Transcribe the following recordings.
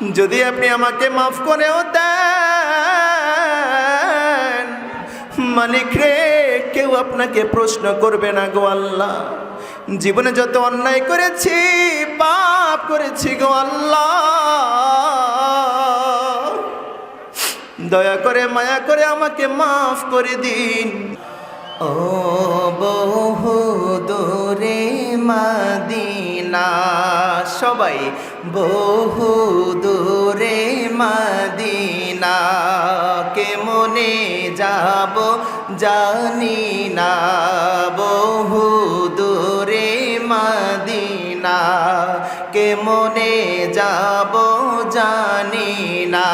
যদি আপনি আমাকে মাফ করেও দেন, মালিক রে, কেউ আপনাকে প্রশ্ন করবে না গো আল্লাহ। জীবনে যত অন্যায় করেছি, পাপ করেছি গো আল্লাহ। দয়া করে, মায়া করে আমাকে মাফ করে দিন। ও বহু দূরে মাদিনা, সবাই বহু দূরে মাদিনা কে মনে যাব, জানি না। বহু দূরে মাদিনা কে মনে যাব, জানি না।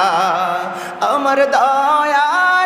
আমার দয়াল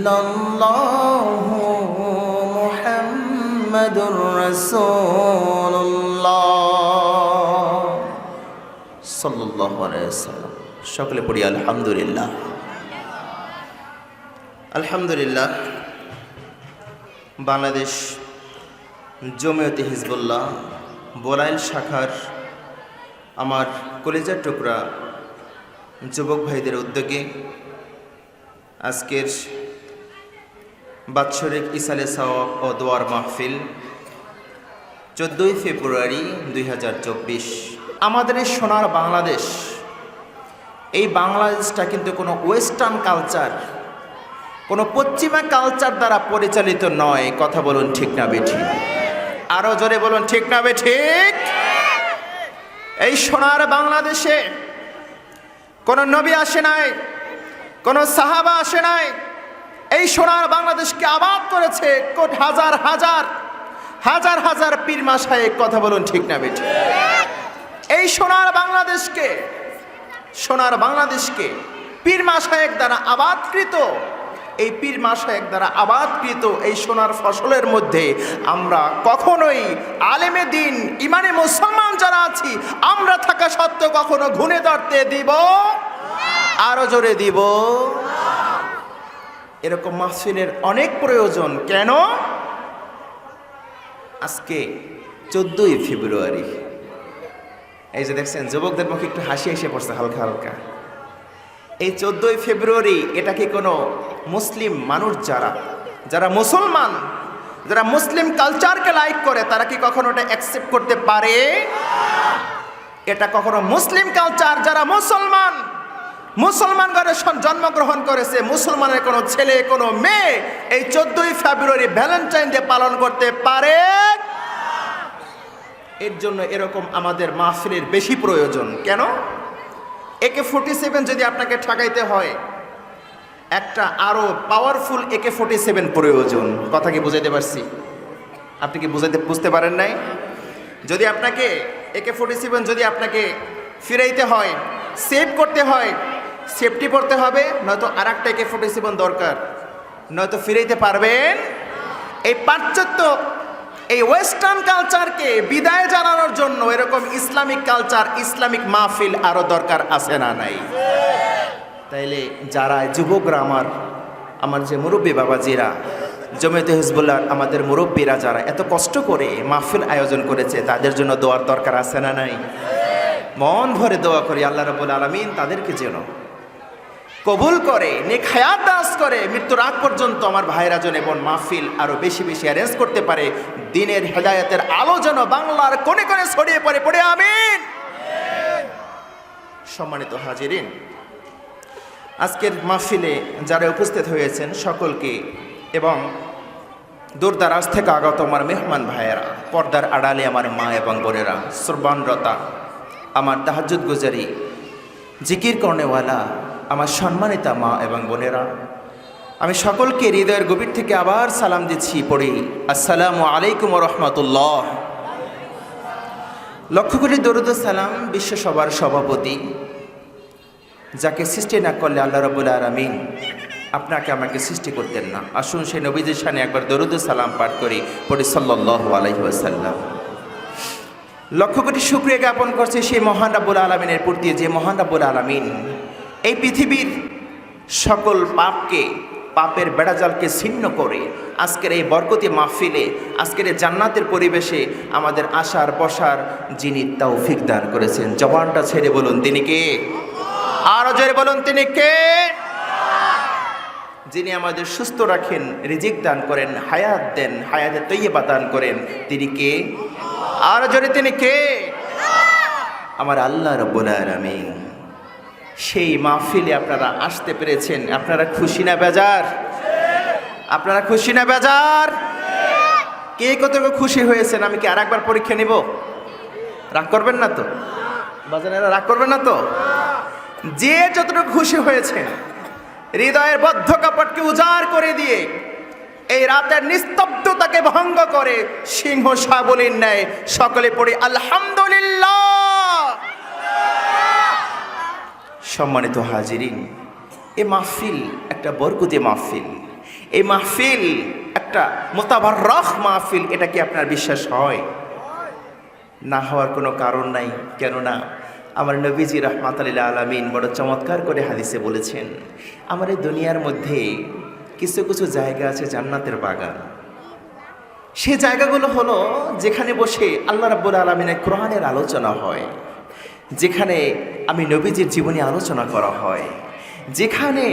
ইল্লাল্লাহু মুহাম্মাদুর রাসূলুল্লাহ। সাল্লাল্লাহু আলাইহি সকলে পড়ি আলহামদুলিল্লাহ। আলহামদুলিল্লাহ, বাংলাদেশ জমিয়তে হিজবুল্লাহ বোরাইল শাখার আমার কলেজার টুকরা যুবক ভাইদের উদ্যোগে আজকের বাৎসরিক ইসালে সওয়াব ও দোয়ার মাহফিল চোদ্দোই ফেব্রুয়ারি দুই হাজার চব্বিশ। আমাদের এই সোনার বাংলাদেশ, এই বাংলাদেশটা কিন্তু কোনো ওয়েস্টার্ন কালচার, কোনো পশ্চিমা কালচার দ্বারা পরিচালিত নয়, কথা বলুন ঠিক না বেঠিক। আরও জোরে বলুন ঠিক না বে ঠিক এই সোনার বাংলাদেশে কোনো নবী আসে নাই, কোনো সাহাবা আসে নাই এই সোনার বাংলাদেশকে আবাদ করেছে কোট হাজার হাজার হাজার হাজার পীর মাসায় কথা বলুন ঠিক না বেঠি। এই সোনার বাংলাদেশকে সোনার বাংলাদেশকে পীর মাসায়েক দ্বারা আবাদকৃত, এই পীর মাসায়েক দ্বারা আবাদকৃত এই সোনার ফসলের মধ্যে আমরা কখনোই আলেমে দিন, ইমানে মুসলমান যারা আছি, আমরা থাকা সত্ত্বেও কখনো ঘুণে ধরতে দিব, আরও জোরে দিব। এরকম মাহফিলের অনেক প্রয়োজন। কেন? আজকে চোদ্দই ফেব্রুয়ারি। এই যে দেখছেন, যুবকদের মুখে একটু হাসি এসে পড়ছে হালকা হালকা। এই চোদ্দই ফেব্রুয়ারি, এটা কি কোনো মুসলিম মানুষ যারা যারা মুসলমান, যারা মুসলিম কালচারকে লাইক করে, তারা কি কখনো এটা অ্যাকসেপ্ট করতে পারে? এটা কখনো মুসলিম কালচার যারা মুসলমান মুসলমান ঘরে জন্মগ্রহণ করেছে, মুসলমানের কোনো ছেলে, কোনো মেয়ে এই চোদ্দই ফেব্রুয়ারি ভ্যালেন্টাইন ডে পালন করতে পারে এর জন্য এরকম আমাদের মাহফিলের বেশি প্রয়োজন। কেন? একে ফোর্টি সেভেন যদি আপনাকে ঠকাইতে হয়, একটা আরও পাওয়ারফুল একে ফোর্টি সেভেন প্রয়োজন। কথা কি বুঝাইতে পারছি? আপনি কি বুঝাইতে, বুঝতে পারেন নাই? যদি আপনাকে একে ফোর্টি সেভেন যদি আপনাকে ফিরাইতে হয় সেভ করতে হয় সেফটি পড়তে হবে, নয়তো আর একটা একে ফোর্টি সেভেন দরকার। নয়তো ফিরাইতে পারবেন। এই পাশ্চাত্য, এই ওয়েস্টার্ন কালচারকে বিদায় জানানোর জন্য এরকম ইসলামিক কালচার, ইসলামিক মাহফিল আরও দরকার আছে না নাই? তাইলে যারা যুবকরা আমার আমার যে মুরব্বী বাবাজিরা, জমিয়তে হিজবুল্লাহ, আমাদের মুরব্বীরা যারা এত কষ্ট করে মাহফিল আয়োজন করেছে, তাদের জন্য দোয়ার দরকার আছে না নাই? মন ভরে দোয়া করি, আল্লাহ রবুল আলমিন তাদেরকে যেন কবুল করে, নেক হায়াত দাস করে, মৃত্যুর আগ পর্যন্ত আমার ভাইরা যেন এবং মাহফিল আরও বেশি বেশি অ্যারেঞ্জ করতে পারে, দিনের হেদায়তের আলো যেন বাংলার কোণে কোণে ছড়িয়ে পড়ে পড়ে আমিন। সম্মানিত হাজিরিন, আজকের মাহফিলে যারা উপস্থিত হয়েছেন সকলকে এবং দূরদারাজ থেকে আগত আমার মেহমান ভাইয়েরা, পর্দার আড়ালে আমার মা এবং বোনেরা শ্রবানরতা আমার তাহাজ্জুদ গুজারি, জিকির কর্নেওয়ালা আমার সম্মানিতা মা এবং বোনেরা, আমি সকলকে হৃদয়ের গভীর থেকে আবার সালাম দিচ্ছি, পড়ি, আসসালামু আলাইকুম রহমতুল্লাহ লক্ষ কোটি দরুদ সালাম বিশ্ব সবার সভাপতি, যাকে সৃষ্টি না করলে আল্লাহ রবুল আলমিন আপনাকে আমাকে সৃষ্টি করতেন না। আসুন সেই নবীদের সামনে একবার দরুদ সালাম পাঠ করি, পড়ি সাল্লাহ আলাইসাল্লাম লক্ষ কোটি শুক্রিয়া জ্ঞাপন করছে সেই মহান রাব্বুল আলমিনের প্রতি, যে মহান রাব্বুল আলমিন এই পৃথিবীর সকল পাপকে, পাপের বেড়াজালকে ছিন্ন করে আজকের এই বরকতি মাহফিলে, আজকের এই জান্নাতের পরিবেশে আমাদের আশার বসার যিনি তৌফিক দান করেছেন। জবানটা ছেড়ে বলুন, তিনি কে? আরও জোরে বলুন, তিনি কে? যিনি আমাদের সুস্থ রাখেন, রিজিক দান করেন, হায়াত দেন, হায়াতে তৈয়বা দান করেন, তিনি কে? আর জোরে, তিনি কে? আমার আল্লাহ রব্বুল আলামিন। সেই মাহফিলে আপনারা আসতে পেরেছেন। আপনারা খুশি না বেজার? আপনারা খুশি না বেজার? কে কতটুকু খুশি হয়েছেন? আমি কি আর একবার পরীক্ষা নিব? রাগ করবেন না তো? বাজানেরা রাগ করবেন না তো? যে যতটুকু খুশি হয়েছেন, হৃদয়ের বদ্ধ কাপড়কে উজাড় করে দিয়ে এই রাতের নিস্তব্ধতাকে ভঙ্গ করে সিংহ সাবলীর ন্যায় সকলে পড়ে, আলহামদুলিল্লাহ! সম্মানিত হাজিরিন, এ মাহফিল একটা বরকুতি মাহফিল। এই মাহফিল একটা মোতাবার রখ মাহফিল, এটা কি আপনার বিশ্বাস হয়? না হওয়ার কোনো কারণ নাই, কেননা আমার নবীজি রহমাতাল্লাহ আলমিন বড় চমৎকার করে হাদিসে বলেছেন, আমার এই দুনিয়ার মধ্যে কিছু কিছু জায়গা আছে জান্নাতের বাগান। সে জায়গাগুলো হলো যেখানে বসে আল্লাহ রাব্বুল আলমিনের কোরআনের আলোচনা হয়। যেখানে আমি নবীজির জীবনী আলোচনা করা হয়। যেখানে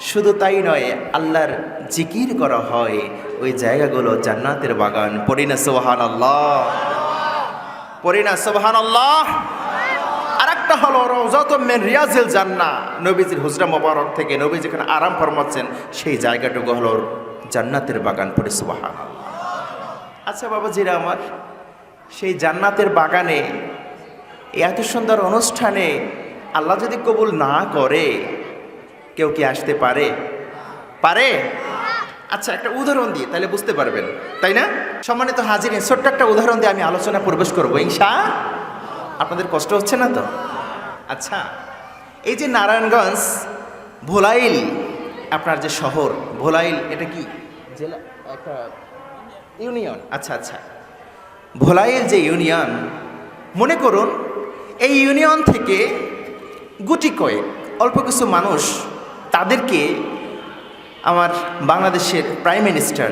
শুধু তাই নয়, আল্লাহর জিকির করা হয়। ওই জায়গাগুলো জান্নাতের বাগান। পরিনা সোহান আল্লাহ পরিনা সোহান আল্লাহ আর একটা হলো, রওজাত মেন রিয়াজিল জান্না নবীজির হুজরা মোবারক থেকে নবী যেখানে আরাম ফরমাচ্ছেন, সেই জায়গাটুকু হলো জান্নাতের বাগান। পরে সুবাহান আচ্ছা বাবাজিরা আমার, সেই জান্নাতের বাগানে এত সুন্দর অনুষ্ঠানে আল্লাহ যদি কবুল না করে, কেউ কি আসতে পারে? পারে? আচ্ছা একটা উদাহরণ দিয়ে, তাহলে বুঝতে পারবেন, তাই না? সম্মানিত হাজির ছোট্ট একটা উদাহরণ দিয়ে আমি আলোচনা প্রবেশ করব, ইনশা আপনাদের কষ্ট হচ্ছে না তো? আচ্ছা এই যে নারায়ণগঞ্জ, ভোলাইল, আপনার যে শহর, ভোলাইল এটা কি? জেলা, একটা ইউনিয়ন আচ্ছা আচ্ছা। ভোলাইল যে ইউনিয়ন, মনে করুন এই ইউনিয়ন থেকে গুটি কয়েক, অল্প কিছু মানুষ তাদেরকে আমার বাংলাদেশের প্রাইম মিনিস্টার,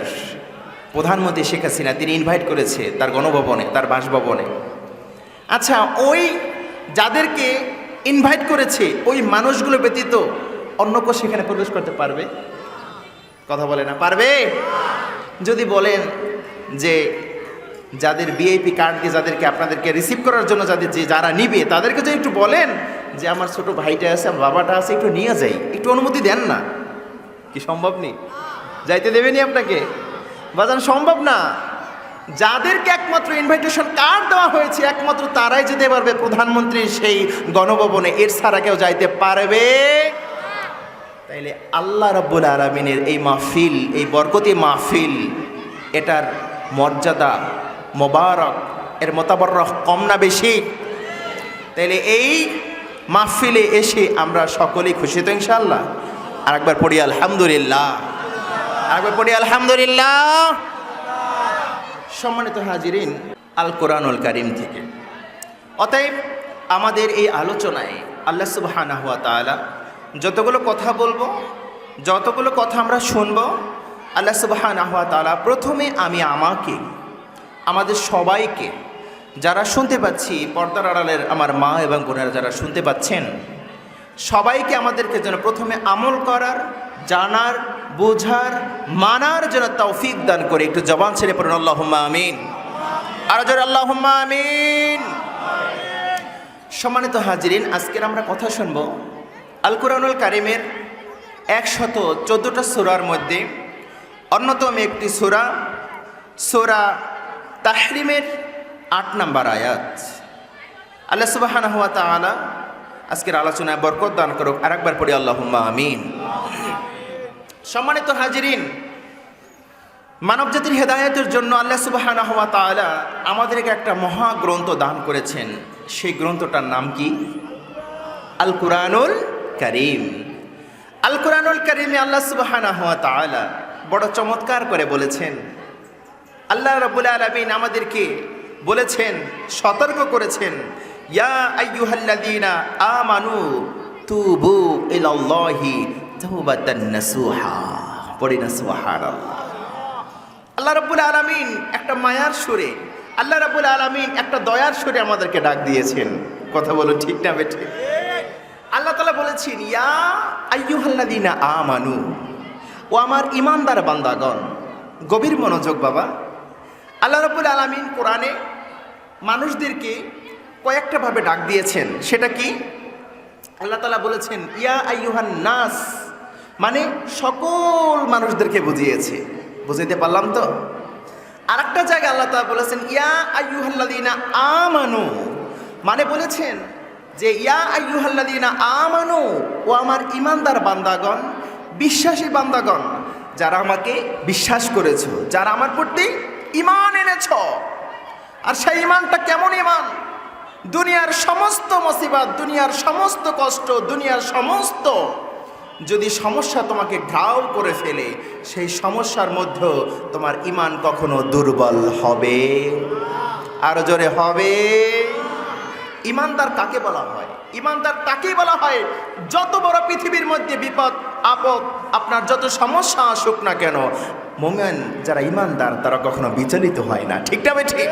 প্রধানমন্ত্রী শেখ হাসিনা, তিনি ইনভাইট করেছে তার গণভবনে, তার বাসভবনে। আচ্ছা ওই যাদেরকে ইনভাইট করেছে, ওই মানুষগুলো ব্যতীত অন্য কেউ সেখানে প্রবেশ করতে পারবে? কথা বলে না, পারবে? যদি বলেন যে যাদের বিআইপি কার্ড দিয়ে যাদেরকে আপনাদেরকে রিসিভ করার জন্য যাদের যে যারা নিবে, তাদেরকে যদি একটু বলেন যে আমার ছোট ভাইটা আছে, আমার বাবাটা আছে, একটু নিয়ে যাই। একটু অনুমতি দেন না। কি সম্ভব নেই যাইতে দেবেনি আপনাকে? বাজান, সম্ভব না। যাদেরকে একমাত্র ইনভাইটেশন কার্ড দেওয়া হয়েছে, একমাত্র তারাই যেতে পারবে প্রধানমন্ত্রীর সেই গণভবনে। এর ছাড়া কেউ যাইতে পারবে? তাইলে আল্লাহ রাব্বুল আলমিনের এই মাহফিল, এই বরকতি মাহফিল, এটার মর্যাদা মোবারক, এর মোতাবরক কম না বেশি। তাইলে এই মাহফিলে এসে আমরা সকলেই খুশি তো ইনশাল্লাহ আরেকবার পড়ি, আলহামদুলিল্লাহ। আরেকবার পড়ি, আলহামদুলিল্লাহ। সম্মানিত হাজিরিন আল কোরআনুল কারিম থেকে। অতএব আমাদের এই আলোচনায় আল্লাহ সুবহানাহু ওয়া তাআলা যতগুলো কথা বলব, যতগুলো কথা আমরা শুনব, আল্লাহ সুবহানাহু ওয়া তাআলা প্রথমে আমি আমাকে আমাদের সবাইকে, যারা শুনতে পাচ্ছি, পর্দার আড়ালের আমার মা এবং বোনেরা যারা শুনতে পাচ্ছেন, সবাইকে আমাদেরকে যেন প্রথমে আমল করার, জানার, বোঝার, মানার যেন তৌফিক দান করে। একটু জবান ছেড়ে পড়ুন আল্লাহ আমিন। আর জোর আল্লাহ আমিন। সম্মানিত হাজিরিন, আজকের আমরা কথা শুনব আল কোরআনুল কারিমের একশত চোদ্দোটা সুরার মধ্যে অন্যতম একটি সুরা সুরা তাহরিমের আট নাম্বার আয়াত। আল্লাহ সুবাহানা হুয়া তাআলা আজকের আলোচনায় বরকত দান করুক। আর একবার পড়ি, আল্লাহুম্মা আমিন। সম্মানিত হাজিরিন মানব জাতির হেদায়তের জন্য আল্লাহ সুবাহানা হুয়া তাআলা আমাদেরকে একটা মহা গ্রন্থ দান করেছেন। সেই গ্রন্থটার নাম কি? আল কুরআনুল করিম। আল কুরআনুল করিমে আল্লাহ সুবাহানা হুয়া তাআলা বড় চমৎকার করে বলেছেন আল্লাহ রাব্বুল আলামিন আমাদেরকে বলেছেন, সতর্ক করেছেন, ইয়া আইয়ুহাল্লাযীনা আমানু তুবু ইলাল্লাহি তাওবাতান নাসুহা। পড়ি না, সুবহানাল্লাহ। আল্লাহ রাব্বুল আলামিন একটা মায়ার সুরে, আল্লাহ রাব্বুল আলামিন একটা দয়ার সুরে আমাদেরকে ডাক দিয়েছেন। কথা বলো ঠিক না বেঠে? আল্লাহ তাআলা বলেছেন, ইয়া আইয়ুহাল্লাযীনা আমানু। ও আমার ইমানদার বান্দাগণ, গভীর মনোযোগ বাবা আল্লাহ রাব্বুল আলামিন কোরআনে মানুষদেরকে কয়েকটা ভাবে ডাক দিয়েছেন। সেটা কি? আল্লাহ তালা বলেছেন, ইয়া আইয়ুহান নাস মানে সকল মানুষদেরকে বুঝিয়েছে। বুঝাইতে পারলাম তো? আর একটা জায়গায় আল্লাহ তালা বলেছেন, ইয়া আইয়ুহাল্লাদিনা আমানু মানে বলেছেন যে, ইয়া আইয়ুহাল্লাদিনা আমানু ও আমার ইমানদার বান্দাগণ, বিশ্বাসী বান্দাগণ, যারা আমাকে বিশ্বাস করেছ, যারা আমার প্রতি ইমান এনেছ। আর সেই ইমানটা কেমন ইমান দুনিয়ার সমস্ত মুসিবত, দুনিয়ার সমস্ত কষ্ট, দুনিয়ার সমস্ত যদি সমস্যা তোমাকে ঘাও করে ফেলে, সেই সমস্যার মধ্যেও তোমার ইমান কখনো দুর্বল হবে। আরও জোরে হবে। ইমানদার কাকে বলা হয়? ইমানদার তাকেই বলা হয়, যত বড় পৃথিবীর মধ্যে বিপদ, আপদ, আপনার যত সমস্যা আসুক না কেন, মোমেন যারা ইমানদার, তারা কখনো বিচলিত হয় না। ঠিক না ঠিক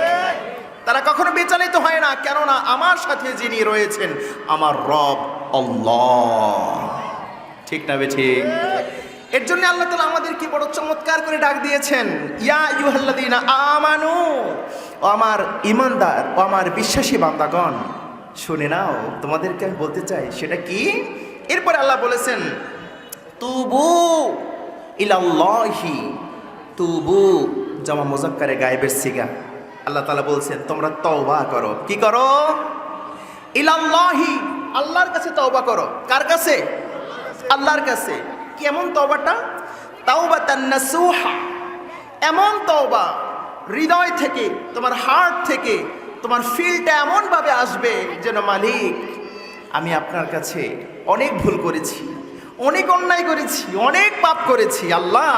তারা কখনো বিচলিত হয় না, কেননা আমার সাথে যিনি রয়েছেন, আমার রব ঠিক না ঠিক এর জন্য আল্লাহ তালা আমাদের কি বড় চমৎকার করে ডাক দিয়েছেন, ইয়া ইউ ইউহাল্লাদিনা আমানু আমার ইমানদার, ও আমার বিশ্বাসী বান্দাগণ। শুনে নাও, তোমাদেরকে আমি বলতে চাই, সেটা কি? এরপরে আল্লাহ বলেছেন, তুবু ইলাল্লাহি, তুবু। জামা মোজাক্কারে গায়েবের সিগা। আল্লাহ তালা বলছেন, তোমরা তওবা করো। কি করো? ইলাল্লাহি, আল্লাহর কাছে তওবা করো। কার কাছে? আল্লাহর কাছে। কেমন তওবাটা? তাওবা তান্নাসুহা এমন তওবা, হৃদয় থেকে, তোমার হার্ট থেকে তোমার ফিলটা এমনভাবে আসবে যেন মালিক, আমি আপনার কাছে অনেক ভুল করেছি, অনেক অন্যায় করেছি, অনেক পাপ করেছি। আল্লাহ,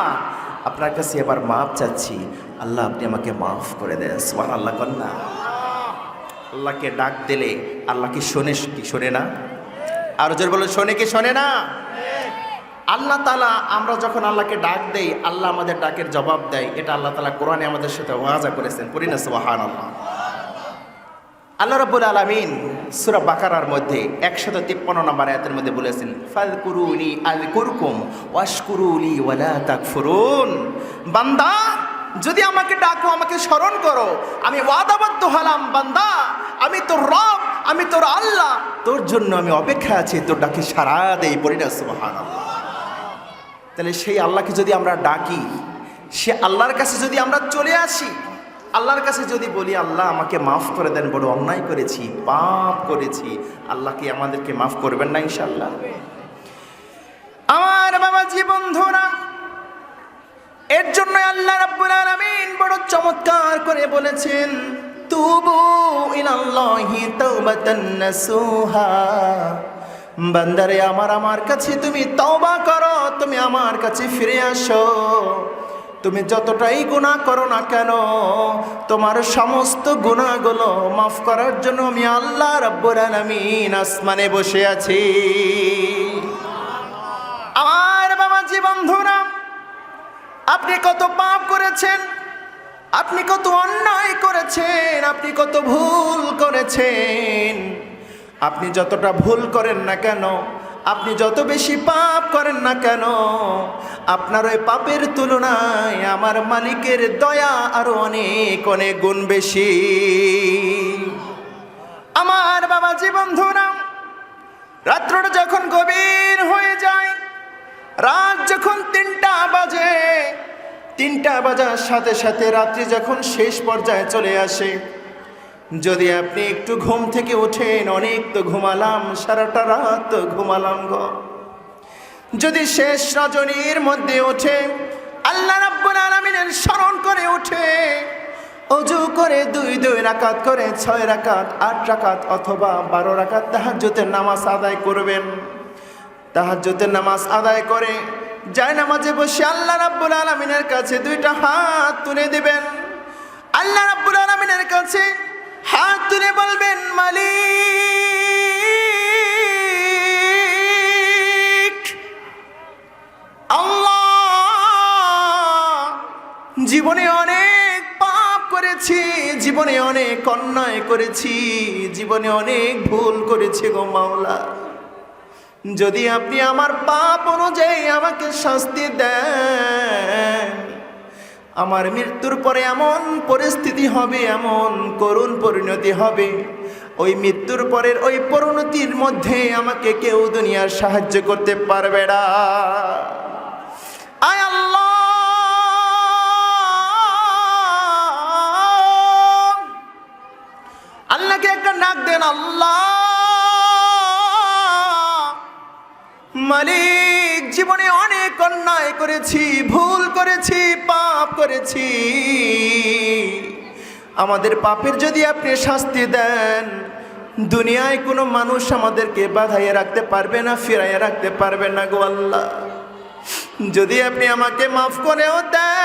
আপনার কাছে এবার মাফ চাচ্ছি। আল্লাহ, আপনি আমাকে মাফ করে দেন। সোয়ান আল্লাহ কন্যা আল্লাহকে ডাক দিলে আল্লাহ কি শোনে কি শোনে না? আর জোর বলে শোনে কি শোনে না? আল্লাহ তালা আমরা যখন আল্লাহকে ডাক দেই, আল্লাহ আমাদের ডাকের জবাব দেয়। এটা আল্লাহ তালা কোরআনে আমাদের সাথে ওয়াজা করেছেন। পড়ি না সোহান আল্লাহ আল্লাহ রব্বুল আলমিন সুরা বাকারার মধ্যে একশত তিপ্পান্ন নম্বর আয়াতের মধ্যে বলেছেন ফাল কুরুনি আল কুরকুম ওয়াশকুরুলি ওয়ালা তাকফুরুন। বান্দা, যদি আমাকে ডাকো, আমাকে স্মরণ করো, আমি ওয়াদাবদ্ধ হলাম, বান্দা, আমি তোর রব, আমি তোর আল্লাহ, তোর জন্য আমি অপেক্ষা আছি, তোর ডাকে সারা দেই সুবহানাল্লাহ। তাহলে সেই আল্লাহকে যদি আমরা ডাকি, সে আল্লাহর কাছে যদি আমরা চলে আসি আল্লাহর কাছে যদি বলি, আল্লাহ, আমাকে মাফ করে দেন, বড় অন্যায় করেছি, পাপ করেছি, আল্লাহ কি আমাদেরকে মাফ করবেন না ইনশাল্লাহ আমার বাবা বন্ধুরা, এর জন্য আল্লাহ রাব্বুল আলামিন বড় চমৎকার করে বলেছেন, তুবু ইলাল্লাহি তাওবাতান নাসুহা। বান্দারে, আমার আমার কাছে তুমি তওবা করো, তুমি আমার কাছে ফিরে আসো। তুমি যতটাই গুণা করো না কেন, তোমার সমস্ত গুণাগুলো মাফ করার জন্য আমি আল্লাহ রাব্বুল আলামিন আসমানে বসে আছি। আমার বাবা বন্ধুরা, আপনি কত পাপ করেছেন, আপনি কত অন্যায় করেছেন, আপনি কত ভুল করেছেন, আপনি যতটা ভুল করেন না কেন আপনি যত বেশি পাপ করেন না কেন, আপনার ওই পাপের তুলনায় আমার মালিকের দয়া আরও অনেক অনেক গুণ বেশি। আমার বাবা বন্ধুরা, রাত্রটা যখন গভীর হয়ে যায়, রাত যখন তিনটা বাজে, তিনটা বাজার সাথে সাথে রাত্রি যখন শেষ পর্যায়ে চলে আসে যদি আপনি একটু ঘুম থেকে ওঠেন অনেক তো ঘুমালাম, সারাটা রাত ঘুমালাম গো। যদি শেষ রজনীর মধ্যে ওঠে, আল্লাহ রাব্বুল আলামিনের স্মরণ করে ওঠে অজু করে দুই দুই রাকাত করে ছয় রাকাত, আট রাকাত অথবা বারো রাকাত তাহাজ্জুদের নামাজ আদায় করবেন। তাহাজ্জুদের নামাজ আদায় করে যায় নামাজে বসে আল্লাহ রাব্বুল আলামিনের কাছে দুইটা হাত তুলে দিবেন। আল্লাহ রাব্বুল আলামিনের কাছে হাত তুলে বলবেন, মালিক, আল্লাহ, জীবনে অনেক পাপ করেছি, জীবনে অনেক অন্যায় করেছি, জীবনে অনেক ভুল করেছি গো মাওলা। যদি আপনি আমার পাপ অনুযায়ী আমাকে শাস্তি দেন আমার মৃত্যুর পরে এমন পরিস্থিতি হবে, এমন করুণ পরিণতি হবে। ওই মৃত্যুর পরের ওই পরিণতির মধ্যে আমাকে কেউ দুনিয়ার সাহায্য করতে পারবে না। আয় আল্লাহ! আল্লাহকে একটা নাক দেন, আল্লাহ! মালিক, জীবনে অনেক অন্যায় করেছি, ভুল করেছি, পাপ করেছি। আমাদের পাপের যদি আপনি শাস্তি দেন, দুনিয়ায় কোনো মানুষ আমাদেরকে বাধাইয়ে রাখতে পারবে না, ফিরাইয়ে রাখতে পারবে না গো আল্লাহ। যদি আপনি আমাকে মাফ করেও দেন,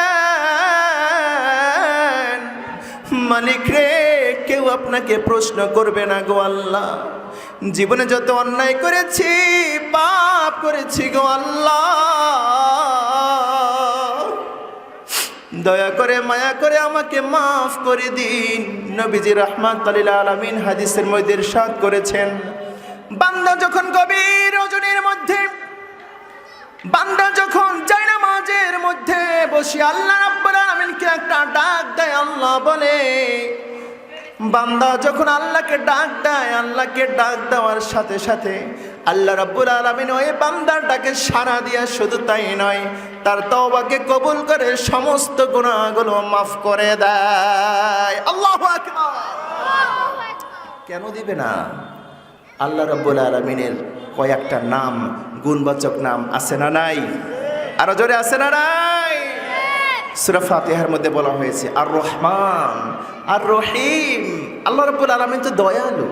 মালিক রে, কেউ আপনাকে প্রশ্ন করবে না গো আল্লাহ। জীবনে যত অন্যায় করেছি, পাপ করেছি গো আল্লাহ। দয়া করে, মায়া করে আমাকে মাফ করে দিন। নবীজি রহমান আলমিন হাদিসের মধ্যে সাদ করেছেন, বান্দা যখন গভীর রজনীর মধ্যে, বান্দা যখন যায় নামাজের মধ্যে, বসে আল্লাহ রাব্বুল আলামিনকে একটা ডাক দেয়, আল্লাহ বলে, বান্দা যখন আল্লাহকে ডাক দেয়, আল্লাহকে ডাক দেওয়ার সাথে সাথে আল্লাহ রাব্বুল আলামিন ওই বান্দার ডাকে সাড়া দিয়া শুধু তাই নয়, তার তওবাকে কবুল করে সমস্ত গুনাহগুলো মাফ করে দেয়। আল্লাহু কেন দিবে না? আল্লাহ রব্বুল আলমিনের কয়েকটা নাম, গুণবাচক নাম আছে না নাই? আরও জোরে আছে না নাই? সুরা ফাতিহার মধ্যে বলা হয়েছে, আর রহমান, আর রহিম। আল্লাহ রব্বুল আলমিন তো দয়ালু।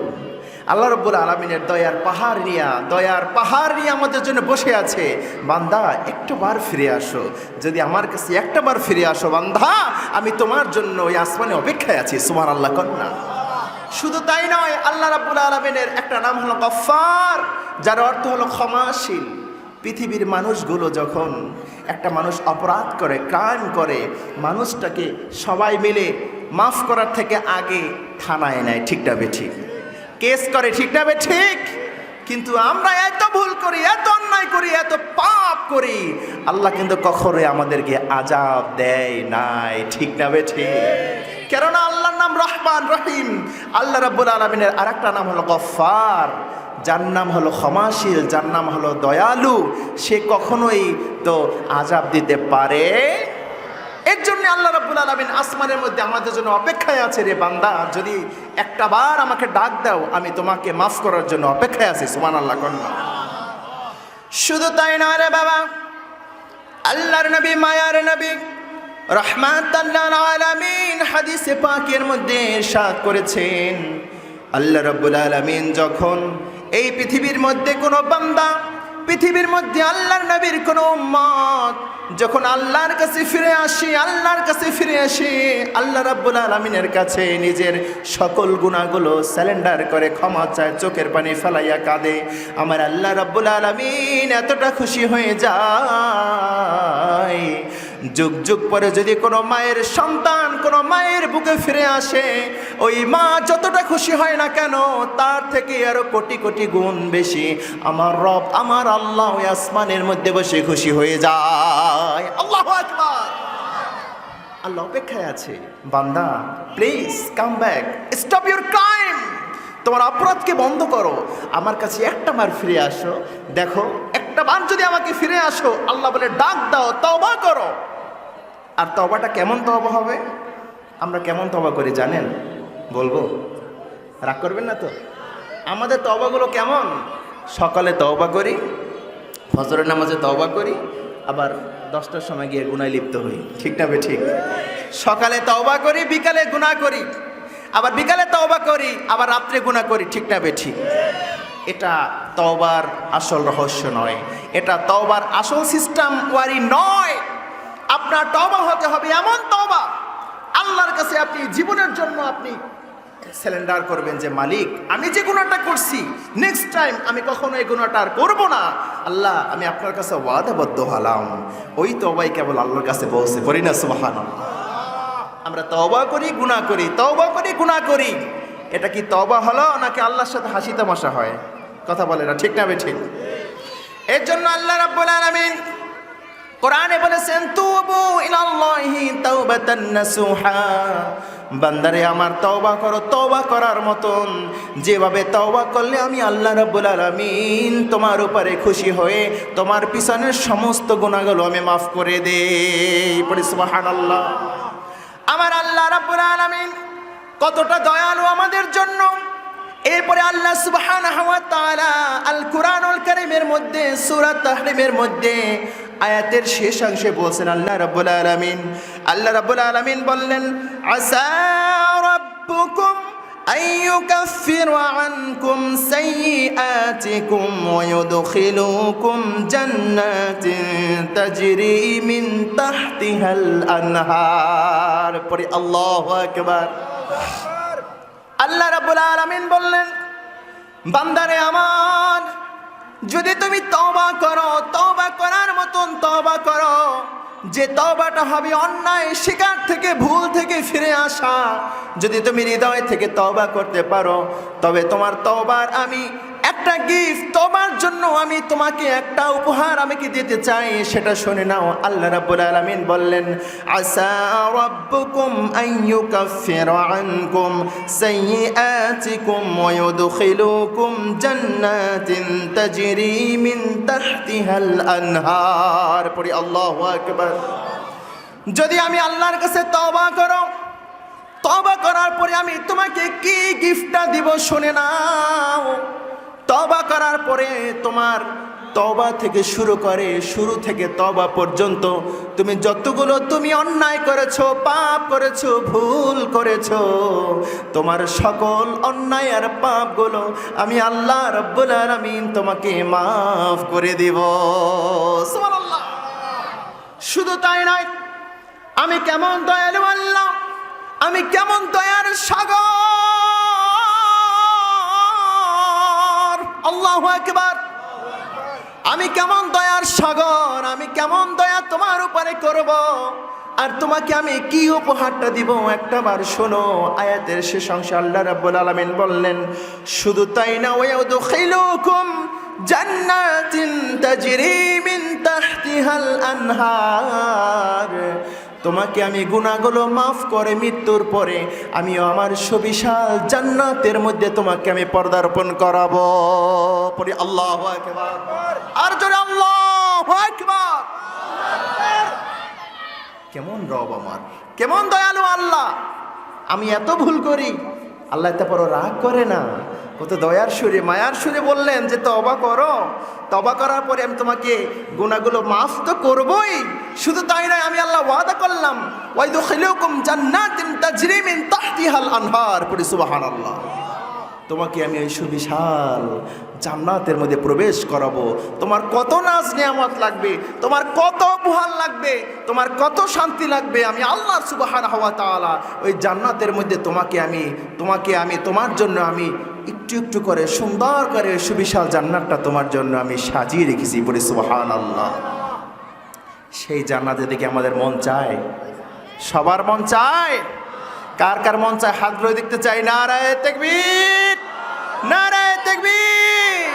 আল্লাহ রব্বুল আলমিনের দয়ার পাহাড় নিয়া, দয়ার পাহাড় নিয়ে আমাদের জন্য বসে আছে। বান্দা, একটু বার ফিরে আসো। যদি আমার কাছে একটা বার ফিরে আসো, বান্দা, আমি তোমার জন্য ওই আসমানে অপেক্ষায় আছি। সুমার আল্লাহ কন্যা শুধু তাই নয়, আল্লাহ রাব্বুল আলমিনের একটা নাম হলো গফার যার অর্থ হলো ক্ষমাশীল। পৃথিবীর মানুষগুলো যখন একটা মানুষ অপরাধ করে, ক্রাইম করে, মানুষটাকে সবাই মিলে মাফ করার থেকে আগে থানায় নেয়। ঠিকটা বে ঠিক? কেস করে ঠিকটা বে? ঠিক। কিন্তু আমরা এত ভুল করি, এত অন্যায় করি, এত পাপ করি, আল্লাহ কিন্তু কখনোই আমাদেরকে আজাব দেয় নাই, ঠিক না ঠিক। কেননা আল্লাহর নাম রহমান রহিম। আল্লাহ রাব্বুল আলমিনের আর একটা নাম হলো গফার যার নাম হলো ক্ষমাশীল, যার নাম হলো দয়ালু। সে কখনোই তো আজাব দিতে পারে এর জন্য আল্লাহ রাব্বুল আলমিন আসমানের মধ্যে আমাদের জন্য অপেক্ষায় আছে, রে বান্দা, যদি একটা বার আমাকে ডাক দাও, আমি তোমাকে মাফ করার জন্য অপেক্ষায় আছি। সুমান আল্লাহ কন্যা শুধু তাই না রে বাবা, আল্লাহর নবী, মায়ার নবী রহমাত আলামিন হাদিসে পাকের মধ্যে ইরশাদ করেছেন, আল্লাহ রাব্বুল আলামিন যখন এই পৃথিবীর মধ্যে কোনো বান্দা, পৃথিবীর মধ্যে আল্লাহর নবীর কোনো উম্মত যখন আল্লাহর কাছে ফিরে আসি, আল্লাহর কাছে ফিরে আসি, আল্লাহ রাব্বুল আলমিনের কাছে নিজের সকল গুণাগুলো স্যালেন্ডার করে ক্ষমা চায়, চোখের পানি ফেলাইয়া কাঁদে। আমার আল্লাহ রাব্বুল আলমিন এতটা খুশি হয়ে যায় যুগ যুগ পরে যদি কোনো মায়ের সন্তান কোনো মায়ের বুকে ফিরে আসে, ওই মা যতটা খুশি হয় না কেন, তার থেকে আরও কোটি কোটি গুণ বেশি। আমার রব, আমার আল্লাহ ওই আসমানের মধ্যে বসে খুশি হয়ে যায়। আল্লাহ আল্লাহ অপেক্ষায় আছে। বান্দা please come back stop your crime তোমার অপরাধকে বন্ধ করো। আমার কাছে একটা বার ফিরে আসো। দেখো, একটা বার যদি আমাকে ফিরে আসো, আল্লাহ বলে, ডাক দাও তবা করো। আর তবাটা কেমন তবা হবে? আমরা কেমন তবা করি জানেন? বলব? রাগ করবেন না তো? আমাদের তবাগুলো কেমন? সকালে তওবা করি, ফজরের নামাজে তওবা করি, আবার দশটার সময় গিয়ে গুনায় লিপ্ত হই। ঠিক না ঠিক? সকালে তওবা করি, বিকালে গুনাহ করি। আবার বিকালে তওবা করি, আবার রাত্রে গুনাহ করি। ঠিক না ঠিক? এটা তওবার আসল রহস্য নয়। এটা তওবার আসল সিস্টেম ওয়ারি নয়। আপনার তওবা হতে হবে, এমন তওবা আল্লাহর কাছে আপনি জীবনের জন্য আপনি সিলিন্ডার করবেন যে, মালিক, আমি যে গুণাটা করছি নেক্সট টাইম আমি কখনো এই গুণাটা আর করব না। আল্লাহ, আমি আপনার কাছে ওয়াদাবদ্ধ হলাম। ওই তবাই কেবল আল্লাহর কাছে পৌঁছে করি না সুবাহান আমরা তওবা করি গুণা করি, তওবা করি গুণা করি। এটা কি তওবা হলো নাকি আল্লাহর সাথে হাসি তামাশা হয়? কথা বলে না, ঠিক না ঠিক এর জন্য আল্লাহ রাব্বুল আলামিন কোরআনে বলেছেন, তুবু ইলাল্লাহি তাওবাতান নাসুহা। বান্দারে, আমার তওবা করো, তওবা করার মতন। যেভাবে তওবা করলে আমি আল্লাহ রাব্বুল আলামিন তোমার উপরে খুশি হয়ে তোমার পিছনের সমস্ত গুনাহগুলো আমি মাফ করে দেই। পড়ি, সুবহানাল্লাহ। আমার আল্লাহ রাব্বুল আলামিন কতটা দয়ালু আমাদের জন্য। এরপরে আল্লাহ সুবহানাহু ওয়া তাআলা আল কুরআনুল কারীমের মধ্যে, সূরা তাহরিমের মধ্যে আয়াতের শেষাংশে বলছেন, আল্লাহ রাব্বুল আলামিন আল্লাহ রাব্বুল আলামিন বললেন, আসা রাব্বুকুম আইয়ুকাফির আনকুম সাইয়্যাতিকুম ওয়া ইউদখিলুকুম জান্নাতিন তাজরি মিন তাহতিহাল আনহার। পরে আল্লাহু আকবার। আল্লাহ রাব্বুল আলামিন বললেন, বান্দারে আমার যদি তুমি তবা করো তবা করার মতন তবা করো, যে তবাটা হবে অন্যায়, শিকার থেকে, ভুল থেকে ফিরে আসা। যদি তুমি হৃদয় থেকে তবা করতে পারো, তবে তোমার তবার আমি একটা গিফট তোমার জন্য আমি তোমাকে একটা উপহার আমি কি দিতে চাই সেটা শুনে নাও। আল্লাহ রাব্বুল আলামিন বললেন আসা রাব্বুকুম আন ইউকাফিরা আনকুম সাইয়্যাতিকুম ওয়া ইউদখিলুকুম জান্নাতিন তাজরি মিন তাহতিহাল আনহার। পড়ি, আল্লাহু আকবার। যদি আমি আল্লাহর কাছে তওবা করো তবা করার পরে আমি তোমাকে কি গিফটটা দিব শুনে নাও। তবা করার পরে তোমার তবা থেকে শুরু করে শুরু থেকে তবা পর্যন্ত তুমি যতগুলো তুমি অন্যায় করেছ, পাপ করেছ, ভুল করেছ, তোমার সকল অন্যায় আর পাপগুলো আমি আল্লাহ রব্বুল আলামিন তোমাকে মাফ করে দিব। শুধু তাই নয়, আমি কেমন দয়ালু আল্লাহ, আমি কেমন দয়ার সাগর। আল্লাহ একবার আমি কেমন দয়ার সাগর, আমি কেমন দয়া তোমার উপরে করব? আর তোমাকে আমি কি উপহারটা দিব? একটা বার শোনো, আয়াতের শেষ অংশে আল্লাহ রাব্বুল আলামিন বললেন, শুধু তাই না ওয়াউদখিলুকুম জান্নাতিন তাজরি মিন তাহতিহাল আনহার। তোমাকে আমি গুণাগুলো মাফ করে মৃত্যুর পরে আমিও আমার সুবিশাল জান্নাতের মধ্যে তোমাকে আমি পর্দার্পণ করাবো। পরে আল্লাহ আর কেমন রব আমার? কেমন দয়ালু আল্লাহ? আমি এত ভুল করি। আল্লাহ তারপর রাগ করে না। কত দয়ার সুরে, মায়ার সুরে বললেন যে তবা করো। তবা করার পরে আমি তোমাকে গুণাগুলো মাফ তো করবই। শুধু তাই নয়, আমি আল্লাহ ওয়াদা করলাম ওয়াইদু খিলুকুম জান্নাতিন তাজরিমিন তাহতিহাল আনহার। পড়ি সুবহানাল্লাহ। তোমাকে আমি ওই সুবিশাল জান্নাতের মধ্যে প্রবেশ করাবো। তোমার কত নাজ নিয়ামত লাগবে, তোমার কত উপহার লাগবে, তোমার কত শান্তি লাগবে, আমি আল্লাহ সুবাহান হওয়া তাআলা ওই জান্নাতের মধ্যে তোমাকে আমি তোমাকে আমি, তোমার জন্য আমি একটু একটু করে সুন্দর করে সুবিশাল জান্নাতটা তোমার জন্য আমি সাজিয়ে রেখেছি, বলে সুবাহান আল্লাহ সেই জান্নাতে দেখে আমাদের মন চায়, সবার মন চায়। কার কার মন চায় হাত ধরে দেখতে চাই? নারায় তেকবীর! নারায় তেকবীর!